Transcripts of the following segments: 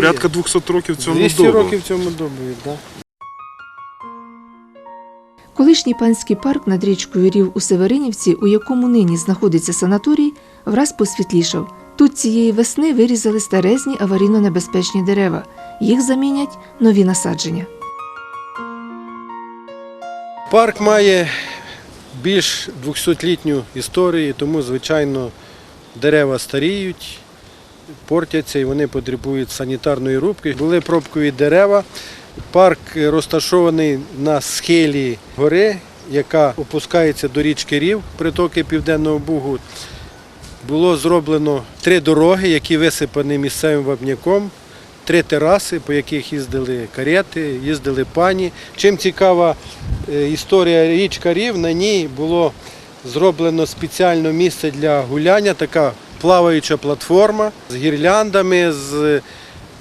порядка 200 років цьому 200 дубу. років цьому добу, так. Колишній панський парк над річкою Рів у Северинівці, у якому нині знаходиться санаторій, враз посвітлішав. Тут цієї весни вирізали старезні аварійно-небезпечні дерева. Їх замінять нові насадження. Парк має більш 200-літню історію, тому, звичайно, дерева старіють, портяться і вони потребують санітарної рубки. Були пробкові дерева. Парк розташований на схилі гори, яка опускається до річки Рів, притоки Південного Бугу. Було зроблено три дороги, які висипані місцевим вапняком, три тераси, по яких їздили карети, їздили пані. Чим цікава е, історія річка Рів, на ній було зроблено спеціально місце для гуляння, така плаваюча платформа з гірляндами, з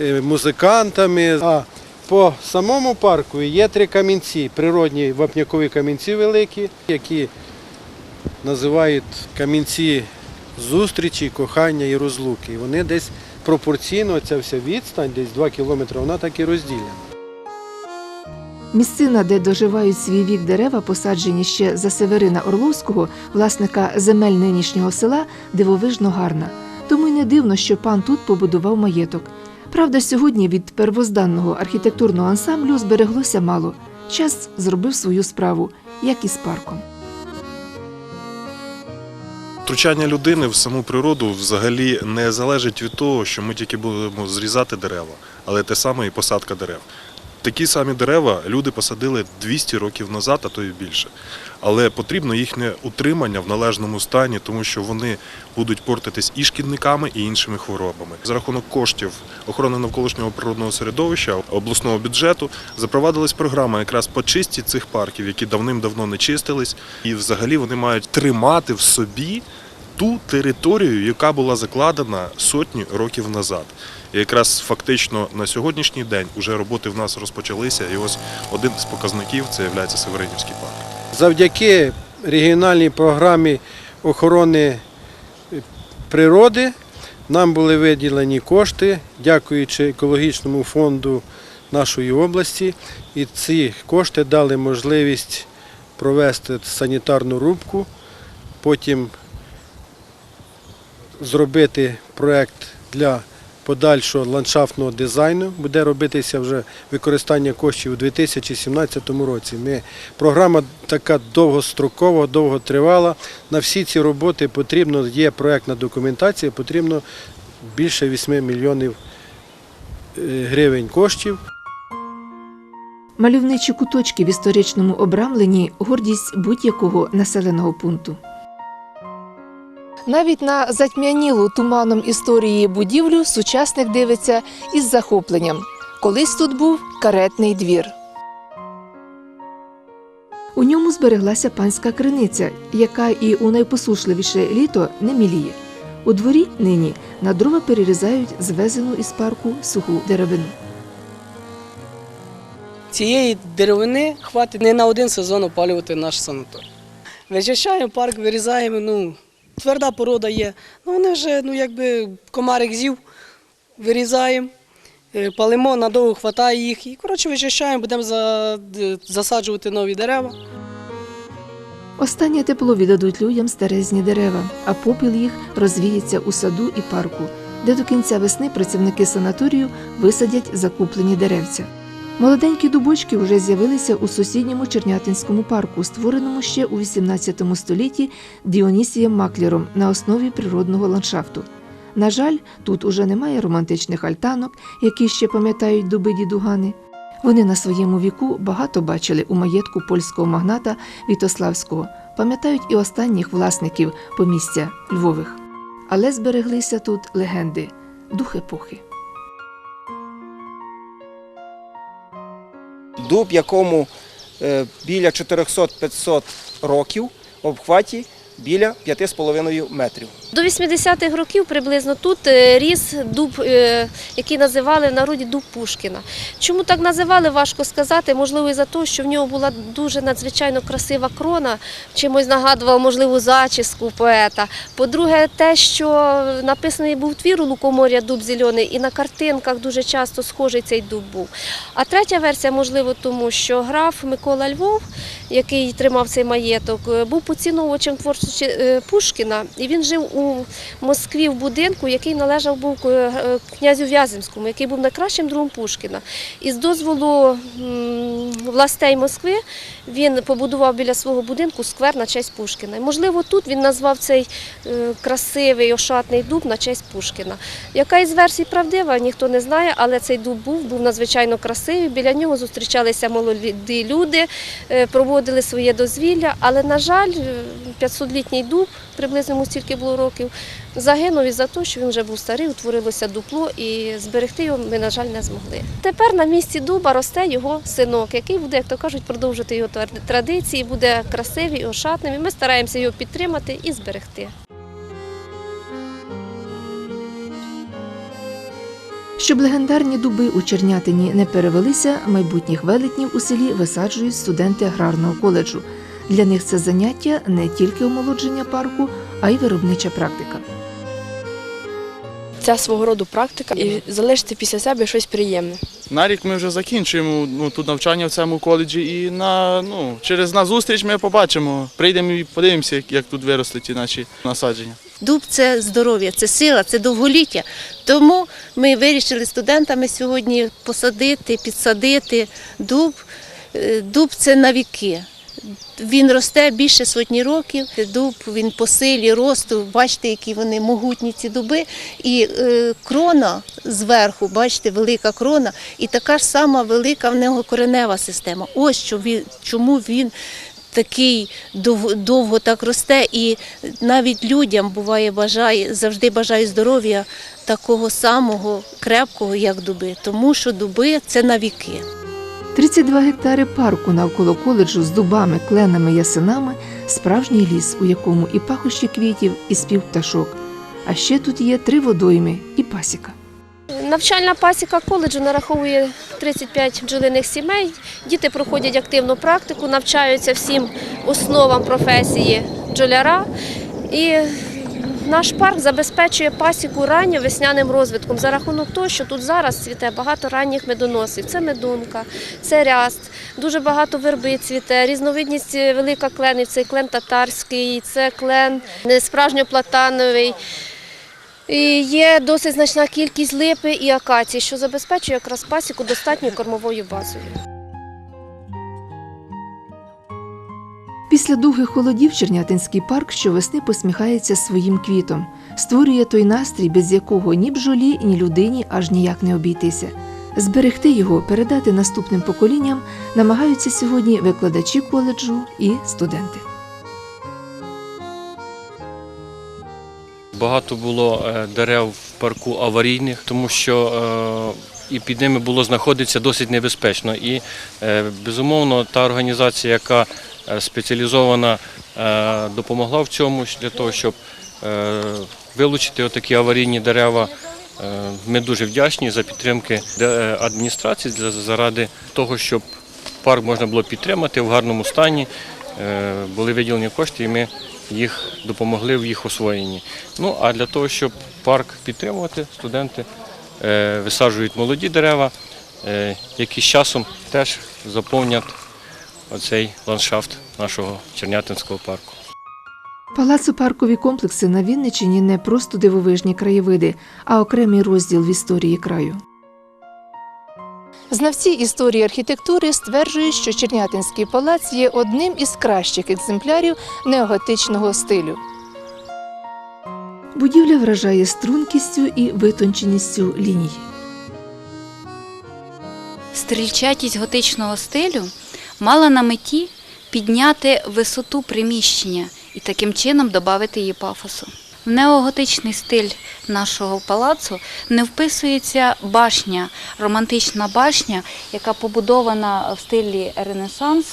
е, музикантами. А по самому парку є три камінці, природні вапнякові камінці великі, які називають камінці зустрічі, кохання і розлуки. Вони десь пропорційно, ця вся відстань, десь 2 кілометри, вона так і розділена. Місцина, де доживають свій вік дерева, посаджені ще за Северина Орловського, власника земель нинішнього села, дивовижно гарна. Тому й не дивно, що пан тут побудував маєток. Правда, сьогодні від первозданного архітектурного ансамблю збереглося мало. Час зробив свою справу, як і з парком. Втручання людини в саму природу взагалі не залежить від того, що ми тільки будемо зрізати дерева, але те саме і посадка дерев. Такі самі дерева люди посадили 200 років назад, а то і більше. Але потрібно їхнє утримання в належному стані, тому що вони будуть портитись і шкідниками, і іншими хворобами. За рахунок коштів охорони навколишнього природного середовища обласного бюджету запровадилась програма якраз по чисті цих парків, які давним-давно не чистились, і взагалі вони мають тримати в собі ту територію, яка була закладена сотні років назад. Якраз фактично на сьогоднішній день вже роботи в нас розпочалися, і ось один з показників це є Северинівський парк. Завдяки регіональній програмі охорони природи нам були виділені кошти, дякуючи екологічному фонду нашої області. І ці кошти дали можливість провести санітарну рубку, потім зробити проєкт для подальшого ландшафтного дизайну. Буде робитися вже використання коштів у 2017 році. Ми, програма така довгострокова, довготривала. На всі ці роботи потрібно, є проєктна документація, потрібно більше 8 мільйонів е, гривень коштів. Мальовничі куточки в історичному обрамленні гордість будь-якого населеного пункту. Навіть на затьмянілу туманом історії будівлю сучасник дивиться із захопленням. Колись тут був каретний двір. У ньому збереглася панська криниця, яка і у найпосушливіше літо не міліє. У дворі нині на дрова перерізають звезену із парку суху деревину. Цієї деревини хватить не на один сезон опалювати наш санаторій. Вичищаємо парк, вирізаємо, ну, тверда порода є. Ну, вони вже, ну, якби комарик з'їв, вирізаємо, е, палимо, надовго хватає їх. І, коротше, вичищаємо, будемо за, засаджувати нові дерева. Останнє тепло віддадуть людям старезні дерева, а попіл їх розвіється у саду і парку, де до кінця весни працівники санаторію висадять закуплені деревця. Молоденькі дубочки вже з'явилися у сусідньому Чернятинському парку, створеному ще у XVIII столітті Діонісієм Маклером на основі природного ландшафту. На жаль, тут уже немає романтичних альтанок, які ще пам'ятають дуби дідугани. Вони на своєму віку багато бачили у маєтку польського магната Вітославського, пам'ятають і останніх власників помістя Львових. Але збереглися тут легенди, дух епохи. Дуб, якому е, біля 400-500 років, в обхваті біля 5,5 метрів. До 80-х років приблизно тут е, ріс дуб, е, який називали в народі дуб Пушкіна. Чому так називали, важко сказати. Можливо, за те, що в нього була дуже надзвичайно красива крона, чимось нагадував, можливо, зачіску поета. По-друге, те, що написаний був твір у Лукомор'я дуб зелений, і на картинках дуже часто схожий цей дуб був. А третя версія, можливо, тому що граф Микола Львов, який тримав цей маєток, е, був поціновувачем творчості Пушкіна, і він жив у Москві в будинку, який належав був е, князю В'яземському, який був найкращим другом Пушкіна. І з дозволу властей Москви він побудував біля свого будинку сквер на честь Пушкіна. І, можливо, тут він назвав цей е, красивий ошатний дуб на честь Пушкіна. Яка із версій правдива, ніхто не знає, але цей дуб був, був надзвичайно красивий. Біля нього зустрічалися молоді люди, е, проводили своє дозвілля. Але, на жаль, е, 500-літній дуб, приблизно стільки було років, загинув із-за того, що він вже був старий, утворилося дупло, і зберегти його ми, на жаль, не змогли. Тепер на місці дуба росте його синок, який буде, як то кажуть, продовжувати його традиції, буде красивий, ошатним. І ми стараємося його підтримати і зберегти. Щоб легендарні дуби у Чернятині не перевелися, майбутніх велетнів у селі висаджують студенти аграрного коледжу. Для них це заняття не тільки омолодження парку, а й виробнича практика. Це свого роду практика і залишити після себе щось приємне. На рік ми вже закінчуємо ну, тут навчання в цьому коледжі, і на, ну, через на зустріч ми побачимо. Прийдемо і подивимося, як, як тут виросли ті наші насадження. Дуб це здоров'я, це сила, це довголіття. Тому ми вирішили студентами сьогодні посадити, підсадити дуб. Е, Дуб це на віки. Він росте більше сотні років. Дуб він по силі росту. Бачите, які вони могутні ці дуби. І е, крона зверху, бачите, велика крона, і така ж сама велика в нього коренева система. Ось що він, чому він такий дов- довго так росте, і навіть людям буває бажає, завжди бажає здоров'я такого самого крепкого, як дуби, тому що дуби це на віки. 32 гектари парку навколо коледжу з дубами, кленами, ясенами справжній ліс, у якому і пахощі квітів, і спів пташок. А ще тут є три водойми і пасіка. Навчальна пасіка коледжу нараховує 35 бджолиних сімей. Діти проходять активну практику, навчаються всім основам професії бджоляра. І наш парк забезпечує пасіку ранньо весняним розвитком за рахунок того, що тут зараз цвіте багато ранніх медоносів. Це медунка, це ряст, дуже багато верби цвіте, різновидність велика кленів, це клен татарський, це клен е, справжньоплатановий. І є досить значна кількість липи і акації, що забезпечує якраз пасіку достатньою кормовою базою. Після довгих холодів Чернятинський парк щовесни посміхається своїм квітом, створює той настрій, без якого ні бджолі, ні людині аж ніяк не обійтися. Зберегти його, передати наступним поколінням намагаються сьогодні викладачі коледжу і студенти. Багато було е, дерев в парку аварійних, тому що е, і під ними було знаходитися досить небезпечно. І е, безумовно та організація, яка спеціалізована, е, допомогла в цьому для того, щоб е, вилучити отакі аварійні дерева. Е, Ми дуже вдячні за підтримки адміністрації заради того, щоб парк можна було підтримати в гарному стані. Е, Були виділені кошти, і ми їх допомогли в їх освоєнні. Ну а для того, щоб парк підтримувати, студенти е, висаджують молоді дерева, е, які з часом теж заповнять оцей ландшафт нашого Чернятинського парку. Палацо-паркові комплекси на Вінниччині не просто дивовижні краєвиди, а окремий розділ в історії краю. Знавці історії архітектури стверджують, що Чернятинський палац є одним із кращих екземплярів неоготичного стилю. Будівля вражає стрункістю і витонченістю ліній. Стрільчатість готичного стилю мала на меті підняти висоту приміщення і таким чином додати її пафосу. В неоготичний стиль нашого палацу не вписується башня, романтична башня, яка побудована в стилі Ренесанс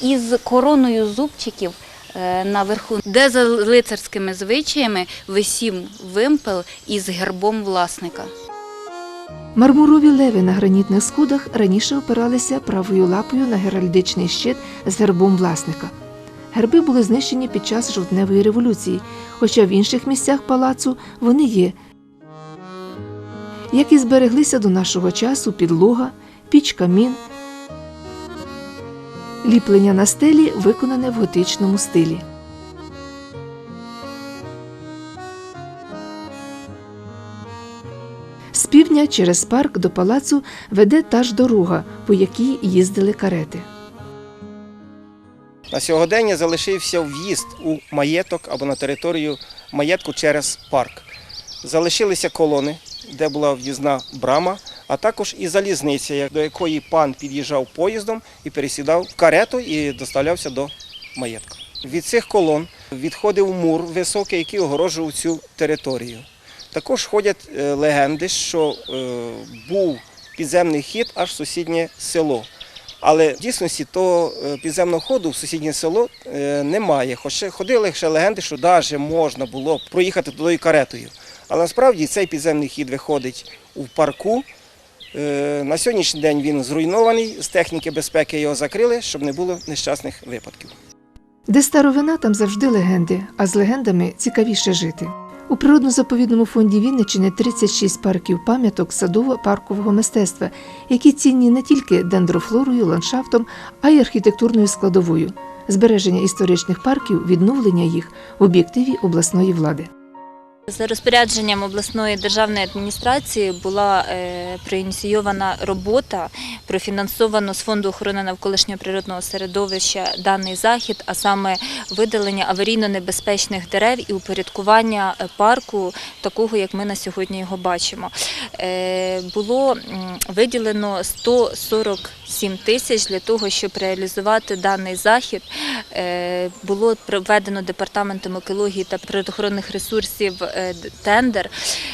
із короною зубчиків е, наверху, де за лицарськими звичаями висів вимпел із гербом власника. Мармурові леви на гранітних скудах раніше опиралися правою лапою на геральдичний щит з гербом власника. Герби були знищені під час жовтневої революції, хоча в інших місцях палацу вони є. Як і збереглися до нашого часу підлога, піч камін, ліплення на стелі виконане в готичному стилі. Півдня через парк до палацу веде та ж дорога, по якій їздили карети. На сьогодення залишився в'їзд у маєток або на територію маєтку через парк. Залишилися колони, де була в'їзна брама, а також і залізниця, до якої пан під'їжджав поїздом і пересідав в карету і доставлявся до маєтку. Від цих колон відходив мур високий, який огороджував цю територію. Також ходять е, легенди, що е, був підземний хід аж в сусіднє село. Але в дійсності того е, підземного ходу в сусіднє село немає. Хоча ходили ще легенди, що навіть можна було проїхати туди каретою. Але насправді цей підземний хід виходить у парку. На сьогоднішній день він зруйнований, з техніки безпеки його закрили, щоб не було нещасних випадків. Де старовина, там завжди легенди, а з легендами цікавіше жити. У природно-заповідному фонді Вінниччини 36 парків пам'яток садово-паркового мистецтва, які цінні не тільки дендрофлорою, ландшафтом, а й архітектурною складовою. Збереження історичних парків, відновлення їх в об'єктиві обласної влади. За розпорядженням обласної державної адміністрації була е, проініційована робота, профінансовано з фонду охорони навколишнього природного середовища даний захід, а саме видалення аварійно-небезпечних дерев і упорядкування е, парку, такого як ми на сьогодні його бачимо. Е, було виділено 147 тисяч для того, щоб реалізувати даний захід. Було проведено департаментом екології та природоохоронних ресурсів тендер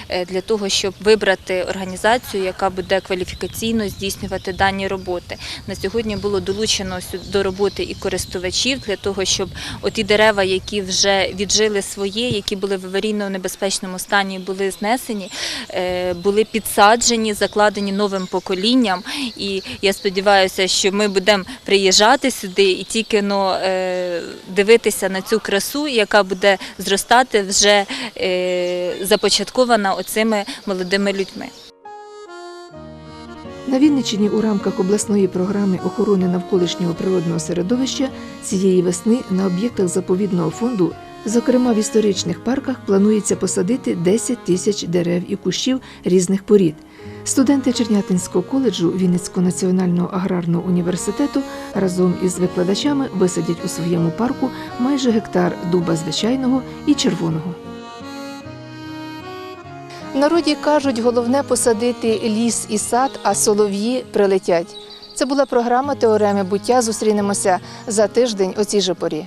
е, для того, щоб вибрати організацію, яка буде кваліфікаційно здійснювати дані роботи. На сьогодні було долучено до роботи і користувачів для того, щоб оті дерева, які вже віджили своє, які були в аварійно-небезпечному стані, були знесені, е, були підсаджені, закладені новим поколінням. І я сподіваюся, що ми будемо приїжджати сюди і тільки е, дивитися на цю красу, яка буде зростати вже е, започаткована оцими молодими людьми. На Вінниччині у рамках обласної програми охорони навколишнього природного середовища цієї весни на об'єктах заповідного фонду, зокрема в історичних парках, планується посадити 10 тисяч дерев і кущів різних порід. Студенти Чернятинського коледжу Вінницького національного аграрного університету разом із викладачами висадять у своєму парку майже гектар дуба звичайного і червоного. В народі кажуть, головне посадити ліс і сад, а солов'ї прилетять. Це була програма Теореми буття. Зустрінемося за тиждень о цій же порі.